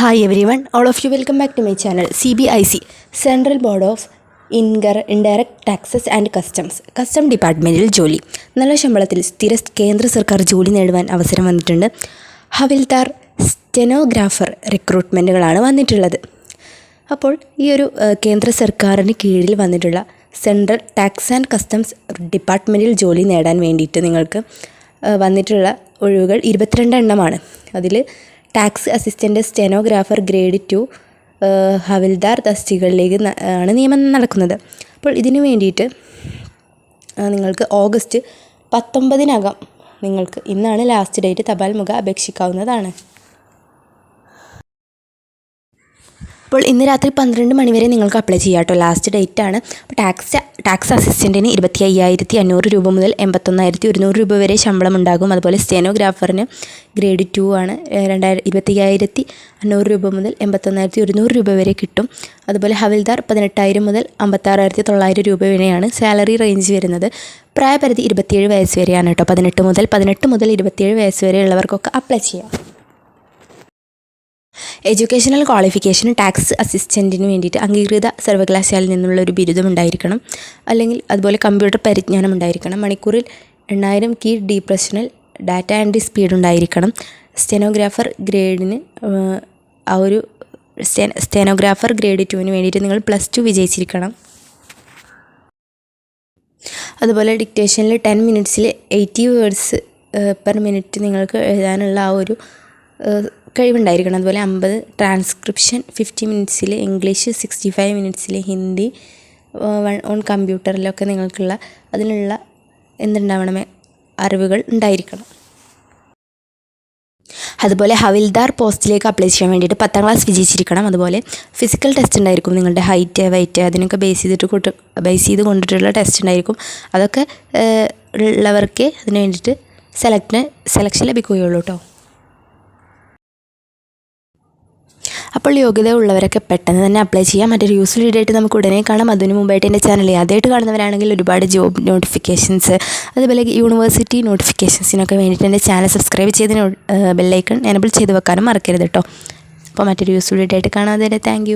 Hi everyone all of you welcome back to my channel C B I C central board of ഇൻഗർ indirect taxes and customs custom ഡിപ്പാർട്ട്മെന്റിൽ ജോലി. നല്ല ശമ്പളത്തിൽ സ്ഥിര കേന്ദ്ര സർക്കാർ ജോലി നേടുവാൻ അവസരം വന്നിട്ടുണ്ട്. ഹവിൽദാർ സ്റ്റെനോഗ്രാഫർ റിക്രൂട്ട്മെന്റുകളാണ് വന്നിട്ടുള്ളത്. അപ്പോൾ ഈ ഒരു കേന്ദ്ര സർക്കാരിന് കീഴിൽ വന്നിട്ടുള്ള സെൻട്രൽ ടാക്സ് ആൻഡ് കസ്റ്റംസ് ഡിപ്പാർട്ട്മെന്റിൽ ജോലി നേടാൻ വേണ്ടിയിട്ട് നിങ്ങൾക്ക് വന്നിട്ടുള്ള ഒഴിവുകൾ ഇരുപത്തിരണ്ട് എണ്ണമാണ്. അതിൽ tax assistant stenographer grade two havildar തസ്തികകളിലേക്ക് ആണ് നിയമനം നടക്കുന്നത്. അപ്പോൾ ഇതിനു വേണ്ടിയിട്ട് നിങ്ങൾക്ക് ഓഗസ്റ്റ് പത്തൊമ്പതിനകം നിങ്ങൾക്ക് ഇന്നാണ് ലാസ്റ്റ് ഡേറ്റ് തപാൽ മുഖ അപേക്ഷിക്കാവുന്നതാണ്. അപ്പോൾ ഇന്ന് രാത്രി പന്ത്രണ്ട് മണിവരെ നിങ്ങൾക്ക് അപ്ലൈ ചെയ്യാം കേട്ടോ. ലാസ്റ്റ് ഡേറ്റ് ആണ്. അപ്പോൾ ടാക്സ് ടാക്സ് അസിസ്റ്റന്റിന് ഇരുപത്തി അയ്യായിരത്തി അഞ്ഞൂറ് രൂപ മുതൽ എൺപത്തൊന്നായിരത്തി ഒരുന്നൂറ് രൂപ വരെ ശമ്പളം ഉണ്ടാകും. അതുപോലെ സ്റ്റെനോഗ്രാഫറിന് ഗ്രേഡ് ടു ആണ്. രണ്ടായിരം ഇരുപത്തി അയ്യായിരത്തി അഞ്ഞൂറ് രൂപ മുതൽ എൺപത്തൊന്നായിരത്തി ഒരുന്നൂറ് രൂപ വരെ കിട്ടും. അതുപോലെ ഹവിൽദാർ പതിനെട്ടായിരം മുതൽ അമ്പത്താറായിരത്തി തൊള്ളായിരം രൂപ വരെയാണ് സാലറി റേഞ്ച് വരുന്നത്. പ്രായപരിധി ഇരുപത്തിയേഴ് വയസ്സ് വരെയാണ് കേട്ടോ. പതിനെട്ട് മുതൽ പതിനെട്ട് മുതൽ ഇരുപത്തിയേഴ് വയസ്സ് വരെയുള്ളവർക്കൊക്കെ അപ്ലൈ ചെയ്യാം. എഡ്യൂക്കേഷണൽ ക്വാളിഫിക്കേഷൻ ടാക്സ് അസിസ്റ്റന്റിന് വേണ്ടിയിട്ട് അംഗീകൃത സർവകലാശാലയിൽ നിന്നുള്ള ഒരു ബിരുദം ഉണ്ടായിരിക്കണം. അല്ലെങ്കിൽ അതുപോലെ കമ്പ്യൂട്ടർ പരിജ്ഞാനം ഉണ്ടായിരിക്കണം. മണിക്കൂറിൽ എണ്ണായിരം കീ ഡീപ്രഷണൽ ഡാറ്റ ആൻഡ് സ്പീഡ് ഉണ്ടായിരിക്കണം. സ്റ്റെനോഗ്രാഫർ ഗ്രേഡിന് ആ ഒരു സ്റ്റെനോഗ്രാഫർ ഗ്രേഡ് ടുവിന് വേണ്ടിയിട്ട് നിങ്ങൾ പ്ലസ് ടു വിജയിച്ചിരിക്കണം. അതുപോലെ ഡിക്റ്റേഷനിൽ ടെൻ മിനിറ്റ്സിൽ എയ്റ്റി വേർഡ്സ് പെർ മിനിറ്റ് നിങ്ങൾക്ക് എഴുതാനുള്ള ആ ഒരു കഴിവുണ്ടായിരിക്കണം. അതുപോലെ അമ്പത് ട്രാൻസ്ക്രിപ്ഷൻ ഫിഫ്റ്റി മിനിറ്റ്സിൽ ഇംഗ്ലീഷ് സിക്സ്റ്റി ഫൈവ് മിനിറ്റ്സിൽ ഹിന്ദി ഓൺ കമ്പ്യൂട്ടറിലൊക്കെ നിങ്ങൾക്കുള്ള അതിനുള്ള എന്തുണ്ടാവണമേ അറിവുകൾ ഉണ്ടായിരിക്കണം. അതുപോലെ ഹവിൽദാർ പോസ്റ്റിലേക്ക് അപ്ലൈ ചെയ്യാൻ വേണ്ടിയിട്ട് പത്താം ക്ലാസ് വിജയിച്ചിരിക്കണം. അതുപോലെ ഫിസിക്കൽ ടെസ്റ്റ് ഉണ്ടായിരിക്കും. നിങ്ങളുടെ ഹൈറ്റ് വെയിറ്റ് അതിനൊക്കെ ബേസ് ചെയ്തിട്ട് കൂട്ട് ബേസ് ചെയ്ത് കൊണ്ടിട്ടുള്ള ടെസ്റ്റ് ഉണ്ടായിരിക്കും. അതൊക്കെ ഉള്ളവർക്ക് അതിന് വേണ്ടിയിട്ട് സെലക്ട് സെലക്ഷൻ ലഭിക്കുകയുള്ളൂ കേട്ടോ അപ്പോൾ യോഗ്യത ഉള്ളവരൊക്കെ പെട്ടെന്ന് തന്നെ അപ്ലൈ ചെയ്യാം. മറ്റൊരു യൂസ്ഫുൾ വീഡിയോ ആയിട്ട് നമുക്ക് ഉടനെ കാണാം. അതിന് മുമ്പായിട്ട് എന്റെ ചാനൽ ആദ്യമായിട്ട് കാണുന്നവരാണെങ്കിൽ ഒരുപാട് ജോബ് നോട്ടിഫിക്കേഷൻസ് അതുപോലെ യൂണിവേഴ്സിറ്റി നോട്ടിഫിക്കേഷൻസിനൊക്കെ വേണ്ടിയിട്ട് എന്റെ ചാനൽ സബ്സ്ക്രൈബ് ചെയ്ത് ബെല്ലൈക്കൺ എനബിൾ ചെയ്ത് വെക്കാനും മറക്കരുത് കേട്ടോ അപ്പോൾ മറ്റൊരു യൂസ്ഫുൾ വീഡിയോ ആയിട്ട് കാണാതെ താങ്ക്